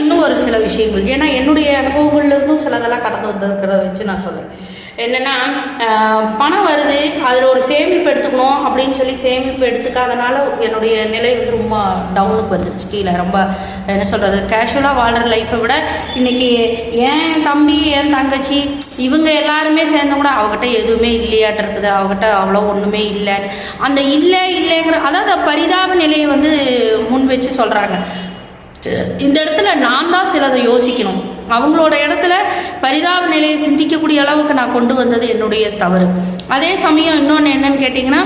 இன்னும் ஒரு சில விஷயங்கள். ஏன்னா என்னுடைய அனுபவங்கள்லேருந்தும் சிலதெல்லாம் கடந்து வந்திருக்கிறத வச்சு நான் சொல்கிறேன் என்னென்னா பணம் வருது அதில் ஒரு சேமிப்பு எடுத்துக்கணும் அப்படின்னு சொல்லி சேமிப்பு எடுத்துக்காதனால என்னுடைய நிலை வந்து ரொம்ப டவுனுக்கு வந்துருச்சு. கீழே ரொம்ப என்ன சொல்கிறது கேஷுவலாக வாழ்கிற லைஃப்பை விட இன்றைக்கி என் தம்பி என் தங்கச்சி இவங்க எல்லாருமே சேர்ந்து கூட அவகிட்ட எதுவுமே இல்லையாட்டு இருக்குது. அவகிட்ட அவ்வளோ ஒன்றுமே இல்லை அந்த இல்லை இல்லைங்கிற அதாவது பரிதாப நிலையை வந்து முன் வச்சு சொல்கிறாங்க இந்த இடத்துல நான் தான் சிலதை யோசிக்கணும். அவங்களோட இடத்துல பரிதாப நிலையை சிந்திக்கக்கூடிய அளவுக்கு நான் கொண்டு வந்தது என்னுடைய தவறு. அதே சமயம் இன்னொன்று என்னன்னு கேட்டிங்கன்னா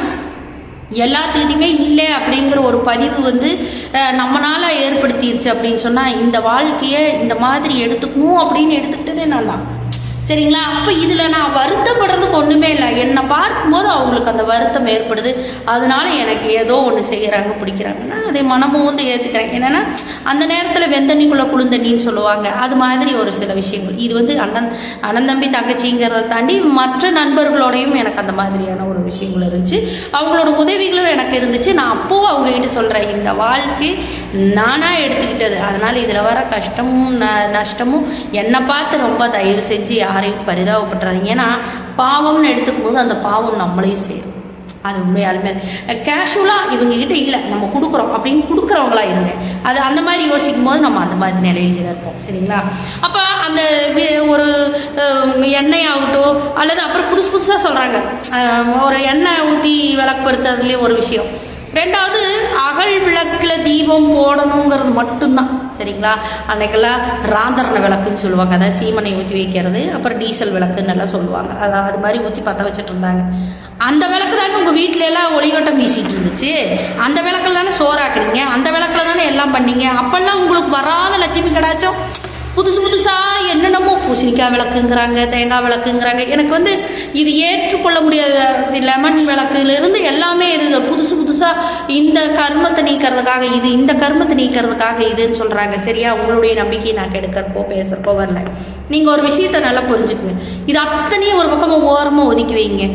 எல்லாத்துக்கிட்டையுமே இல்லை அப்படிங்கிற ஒரு பதிவு வந்து நம்மளால் ஏற்படுத்திருச்சு அப்படின்னு சொன்னால் இந்த வாழ்க்கையை இந்த மாதிரி எடுத்துக்கணும் அப்படின்னு எடுத்துக்கிட்டதே நான் தான். சரிங்களா? அப்போ இதில் நான் வருத்தப்படுறதுக்கு ஒன்றுமே இல்லை. என்னை பார்க்கும்போது அவங்களுக்கு அந்த வருத்தம் ஏற்படுது. அதனால எனக்கு ஏதோ ஒன்று செய்கிறாங்க பிடிக்கிறாங்கன்னா அதை மனமும் வந்து ஏற்றுக்கிறேன் என்னென்னா அந்த நேரத்தில் வெந்தண்ணிக்குள்ளே குளிர்ந்தண்ணின்னு சொல்லுவாங்க. அது மாதிரி ஒரு சில விஷயங்கள். இது வந்து அண்ணன் அண்ணன் தம்பி தங்கச்சிங்கிறத தாண்டி மற்ற நண்பர்களோடையும் எனக்கு அந்த மாதிரியான ஒரு விஷயங்கள் இருந்துச்சு. அவங்களோட உதவிகளும் எனக்கு இருந்துச்சு. நான் அப்போவும் அவங்ககிட்ட சொல்கிறேன் இந்த வாழ்க்கை நானாக எடுத்துக்கிட்டது. அதனால் இதில் வர கஷ்டமும் ந நஷ்டமும் என்னை பார்த்து ரொம்ப தயவு செஞ்சு யாரையும் பரிதாபப்படுறாங்க ஏன்னா பாவம்னு எடுத்து போது அந்த பாவம் நம்மளையும் சேரும். அது உண்மையாலுமே கேஷுவலாக இவங்ககிட்ட இல்லை நம்ம கொடுக்குறோம் அப்படின்னு கொடுக்குறவங்களா இருங்க. அது அந்த மாதிரி யோசிக்கும் போது நம்ம அந்த மாதிரி நிலையில இருப்போம். சரிங்களா? அப்போ அந்த ஒரு எண்ணெய் ஆகட்டும் அல்லது அப்புறம் புதுசு புதுசாக சொல்கிறாங்க ஒரு எண்ணெய் ஊற்றி விளக்கு ஒரு விஷயம். ரெண்டாவது அகல் விளக்கில் தீபம் போடணுங்கிறது மட்டும்தான். சரிங்களா? அன்னைக்கெல்லாம் ராந்தரண விளக்குன்னு சொல்லுவாங்க. அதாவது சீமனை ஊற்றி வைக்கிறது அப்புறம் டீசல் விளக்குன்னு எல்லாம் சொல்லுவாங்க. அதை அது மாதிரி ஊற்றி பற்ற வச்சுட்டு இருந்தாங்க. அந்த விளக்கு தானே உங்கள் வீட்டில எல்லாம் ஒளிவட்டம் வீசிட்டு இருந்துச்சு. அந்த விளக்கில் தானே சோறாக்குனீங்க? அந்த விளக்கில் தானே எல்லாம் பண்ணீங்க? அப்பெல்லாம் உங்களுக்கு வராத லட்சுமி கடாச்சம் புதுசு புதுசாக என்னென்னமோ பூசணிக்காய் விளக்குங்கிறாங்க தேங்காய் விளக்குங்கிறாங்க. எனக்கு வந்து இது ஏற்றுக்கொள்ள முடியாத லெமன் விளக்குலேருந்து எல்லாமே இது புதுசு புதுசாக இந்த கர்மத்தை நீக்கிறதுக்காக இது இந்த கர்மத்தை நீக்கிறதுக்காக இதுன்னு சொல்கிறாங்க சரியா? உங்களுடைய நம்பிக்கையை நான் கெடுக்கிறப்போ பேசுகிறப்போ வரல. நீங்கள் ஒரு விஷயத்தை நல்லா புரிஞ்சுக்குங்க. இது அத்தனையும் ஒரு பக்கமாக ஓரமாக ஒதுக்கி வைங்க.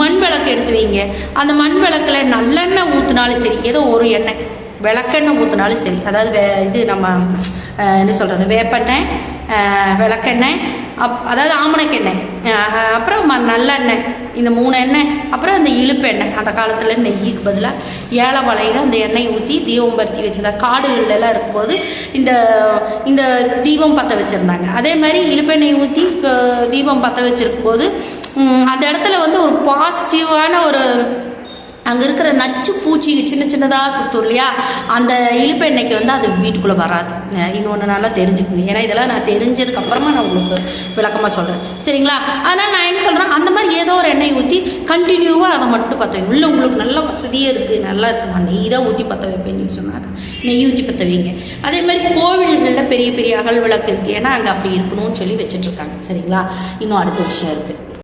மண் விளக்கு எடுத்து வைங்க. அந்த மண் விளக்கில் நல்லெண்ணெய் ஊற்றினாலும் சரி ஏதோ ஒரு எண்ணெய். விளக்கெண்ணெய் ஊற்றினாலும் சரி. அதாவது வே இது நம்ம என்ன சொல்கிறது வேப்பெண்ணெய் விளக்கெண்ணெய் அப் அதாவது ஆமணக்கெண்ணெய் அப்புறம் ம நல்லெண்ணெய் இந்த மூணு எண்ணெய் அப்புறம் அந்த இழுப்பெண்ணெய் அந்த காலத்தில் நெய்யுக்கு பதிலாக ஏழை வலையில் அந்த எண்ணெய் ஊற்றி தீபம் பருத்தி வச்சுருந்தாங்க காடுகள்லாம் இருக்கும்போது இந்த இந்த தீபம் பற்ற வச்சுருந்தாங்க. அதே மாதிரி இழுப்பெண்ணெய் ஊற்றி தீபம் பற்ற வச்சுருக்கும்போது அந்த இடத்துல வந்து ஒரு பாசிட்டிவான ஒரு அங்கே இருக்கிற நச்சு பூச்சி சின்ன சின்னதாக சுற்றும் இல்லையா? அந்த இழுப்பெண்ணெய்க்கு வந்து அது வீட்டுக்குள்ளே வராது. இன்னொன்று நல்லா தெரிஞ்சுக்குங்க. ஏன்னா இதெல்லாம் நான் தெரிஞ்சதுக்கப்புறமா நான் உங்களுக்கு விளக்கமாக சொல்கிறேன் சரிங்களா? அதனால் நான் என்ன சொல்கிறேன் அந்த மாதிரி ஏதோ ஒரு எண்ணெய் ஊற்றி கண்டினியூவாக அதை மட்டும் பற்ற வைங்க. இல்லை உங்களுக்கு நல்ல வசதியாக இருக்குது நல்லா இருக்குது நான் நெய் தான் ஊற்றி பற்ற வைப்பேன்னு சொன்னாங்க நெய் ஊற்றி பற்ற வைங்க. அதே மாதிரி கோவில்களில் பெரிய பெரிய அகல் விளக்கு இருக்குது ஏன்னா அங்கே அப்படி இருக்கணும்னு சொல்லி வச்சுட்ருக்காங்க சரிங்களா? இன்னும் அடுத்த விஷயம் இருக்குது